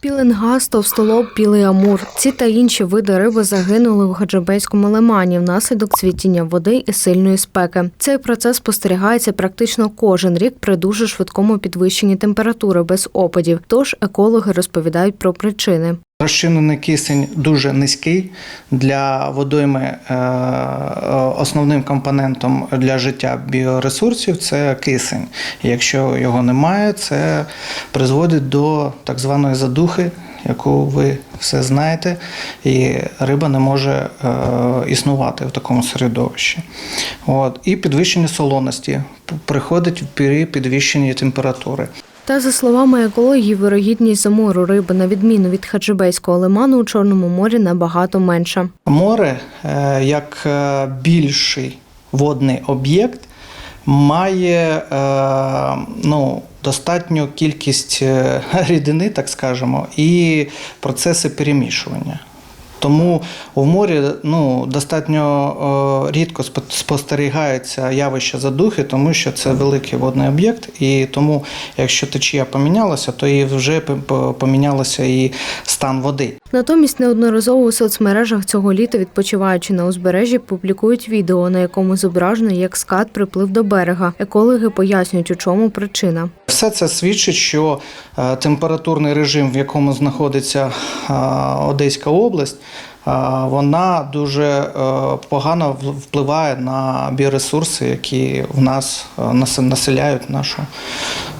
Піленгаз, товстолоб, білий амур. Ці та інші види риби загинули у Гаджабейському лимані внаслідок цвітіння води і сильної спеки. Цей процес спостерігається практично кожен рік при дуже швидкому підвищенні температури без опадів. Тож екологи розповідають про причини. Розчинений кисень дуже низький для водойми. е, Основним компонентом для життя біоресурсів це кисень. Якщо його немає, це призводить до так званої задухи, яку ви все знаєте, і риба не може е, існувати в такому середовищі. От. І підвищення солоності приходить при підвищенні температури. Та за словами екології, вирогідність замору риби на відміну від Хаджибейського лиману у Чорному морі набагато менша. Море е, як е, більший водний об'єкт має е, ну, достатню кількість рідини, так скажемо, і процеси перемішування. Тому у морі ну, достатньо е, рідко спо- спостерігається явище задухи, тому що це великий водний об'єкт, і тому, якщо течія помінялася, то і вже помінялося і стан води. Натомість неодноразово у соцмережах цього літа, відпочиваючи на узбережжі, публікують відео, на якому зображено, як скат приплив до берега. Екологи пояснюють, у чому причина. Все це свідчить, що е, температурний режим, в якому знаходиться е, Одеська область, е, вона дуже погано впливає на біоресурси, які в нас населяють нашу,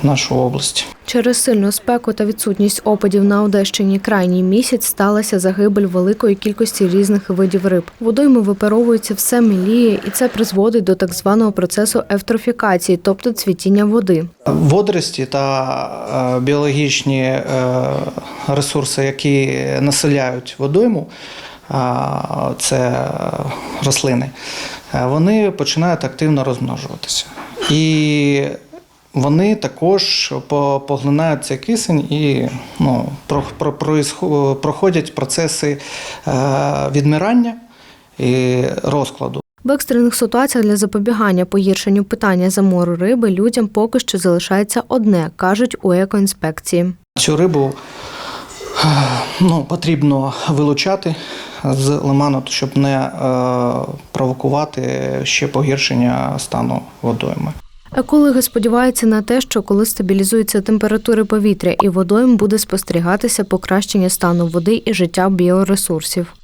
нашу область. Через сильну спеку та відсутність опадів на Одещині крайній місяць сталася загибель великої кількості різних видів риб. Водойми випаровується все міліє, і це призводить до так званого процесу евтрофікації, тобто цвітіння води. Водорості та е, біологічні е, ресурси, які населяють водойму, це рослини, е, вони починають активно розмножуватися. І вони також по- поглинають цей кисень і ну, про, про, проїсхо- проходять процеси е, відмирання і розкладу. В екстрених ситуаціях для запобігання погіршенню питання замору риби людям поки що залишається одне, кажуть у екоінспекції. Цю рибу е, ну, потрібно вилучати з лиману, щоб не е, провокувати ще погіршення стану водойми. Екологи сподіваються на те, що коли стабілізуються температури повітря і водойм буде спостерігатися покращення стану води і життя біоресурсів.